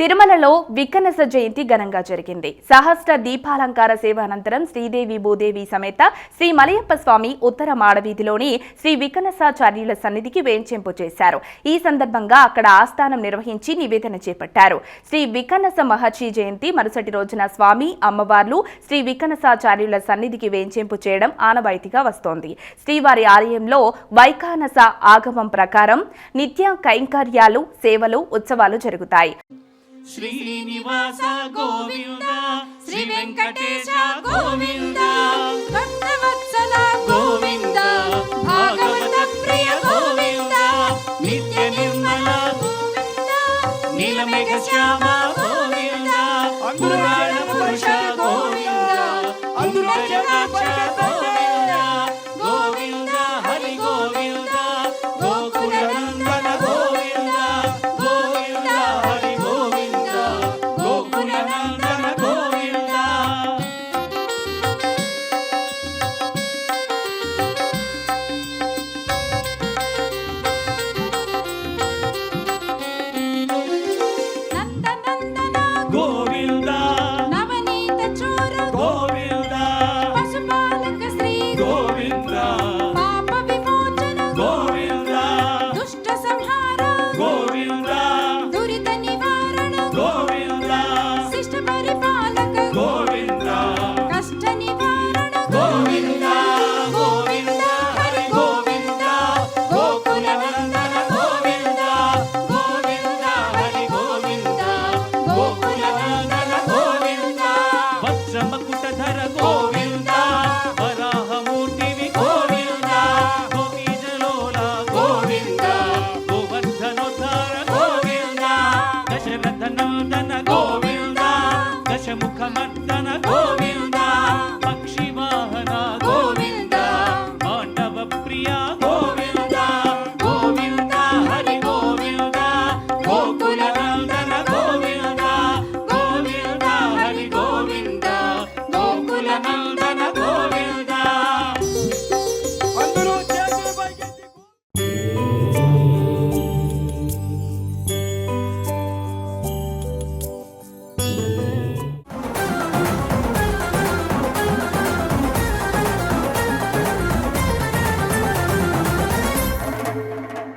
తిరుమలలో వికనస జయంతి ఘనంగా జరిగింది. సహస్ర దీపాలంకార సేవ అనంతరం శ్రీదేవి భూదేవి సమేత శ్రీ మలయప్ప స్వామి ఉత్తర మాడవీధిలోని శ్రీ వికనసాచార్యుల సన్నిధికి వేంచెంపు చేశారు. ఈ సందర్భంగా అక్కడ ఆస్థానం నిర్వహించి నివేదన చేపట్టారు. శ్రీ వికనస మహర్షి జయంతి మరుసటి రోజున స్వామి అమ్మవార్లు శ్రీ వికనసాచార్యుల సన్నిధికి వేంచెంపు చేయడం ఆనవాయితీగా వస్తోంది. శ్రీవారి ఆలయంలో వైఖానస ఆగమం ప్రకారం నిత్య కైంకర్యాలు సేవలు ఉత్సవాలు జరుగుతాయి. శ్రీనివాస గోవింద శ్రీ వెంకటేశ గోవింద. భక్తవత్సల గోవింద భాగవత ప్రియ గోవింద నిత్య నిర్మల గోవింద నీలమేఘ శ్యామ గోవింద పురాణ పురుష గోవింద గోవింద గోవింద దశరథ నందన గోవింద దశముఖ